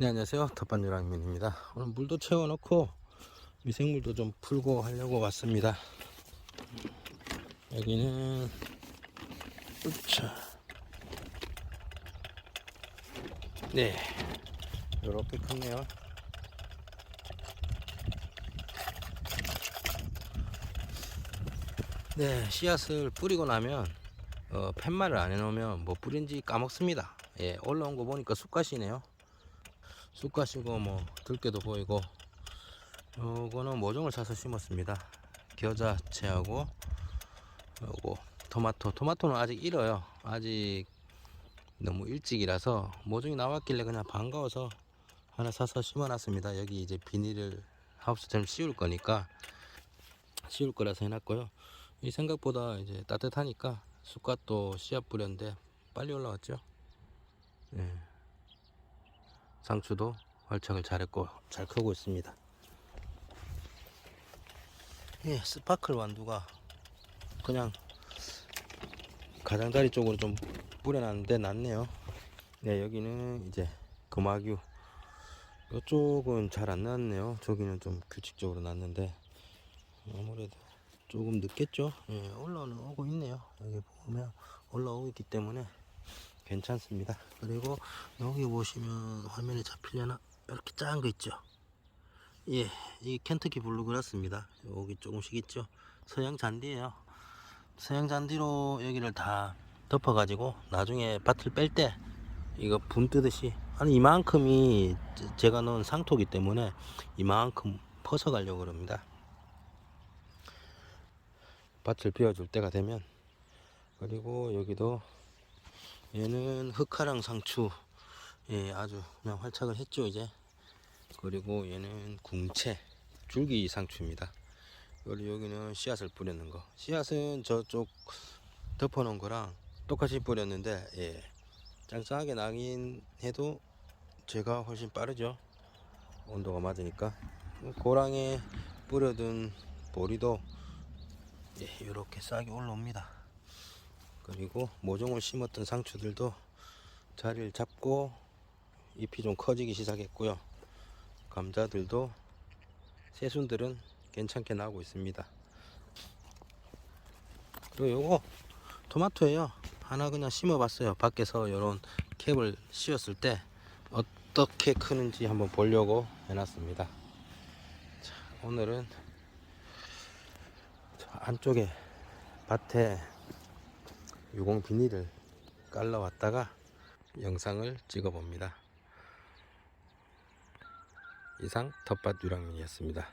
네 안녕하세요. 텃밭유랑민입니다. 오늘 물도 채워놓고 미생물도 좀 풀고 하려고 왔습니다. 여기는 으차. 네 이렇게 컸네요. 네 씨앗을 뿌리고 나면 어, 팻말을 안 해놓으면 뭐 뿌린지 까먹습니다. 예 올라온 거 보니까 쑥갓이네요 쑥갓이고 뭐 들깨도 보이고 요거는 모종을 사서 심었습니다. 겨자채하고 요거 토마토. 토마토는 아직 일어요. 아직 너무 일찍이라서 모종이 나왔길래 그냥 반가워서 하나 사서 심어놨습니다. 여기 이제 비닐을 하우스처럼 씌울 거니까 씌울 거라서 해놨고요. 이 생각보다 이제 따뜻하니까 쑥갓도 씨앗 뿌렸는데 빨리 올라왔죠? 예. 상추도 활착을 잘했고 잘 크고 있습니다. 예, 스파클 완두가 그냥 가장자리 쪽으로 좀 뿌려놨는데 낫네요. 네, 여기는 이제 금화규. 이쪽은 잘 안 났네요. 저기는 좀 규칙적으로 났는데 아무래도 조금 늦겠죠. 예, 올라오고 있네요. 여기 보면 올라오고 있기 때문에 괜찮습니다. 그리고 여기 보시면 화면에 잡히려나 이렇게 작은 거 있죠. 예, 이 켄터키 블루그라스입니다. 여기 조금씩 있죠. 서양 잔디예요. 서양 잔디로 여기를 다 덮어가지고 나중에 밭을 뺄 때 이거 분 뜨듯이 아니 이만큼이 제- 제가 넣은 상토기 때문에 이만큼 퍼서 가려고 그럽니다. 밭을 비워줄 때가 되면 그리고 여기도 얘는 흑화랑 상추. 예 아주 그냥 활착을 했죠 이제. 그리고 얘는 궁채 줄기 상추입니다. 그리고 여기는 씨앗을 뿌리는 거. 씨앗은 저쪽 덮어 놓은 거랑 똑같이 뿌렸는데 예. 짱짱하게 나긴 해도 제가 훨씬 빠르죠. 온도가 맞으니까. 고랑에 뿌려둔 보리도 예, 이렇게 싹이 올라옵니다 그리고 모종을 심었던 상추들도 자리를 잡고 잎이 좀 커지기 시작했고요. 감자들도 새순들은 괜찮게 나오고 있습니다. 그리고 요거 토마토예요. 하나 그냥 심어봤어요. 밖에서 이런 캡을 씌웠을 때 어떻게 크는지 한번 보려고 해놨습니다. 자, 오늘은 저 안쪽에 밭에 유공 비닐을 깔러 왔다가 영상을 찍어 봅니다. 이상 텃밭 유랑민이었습니다.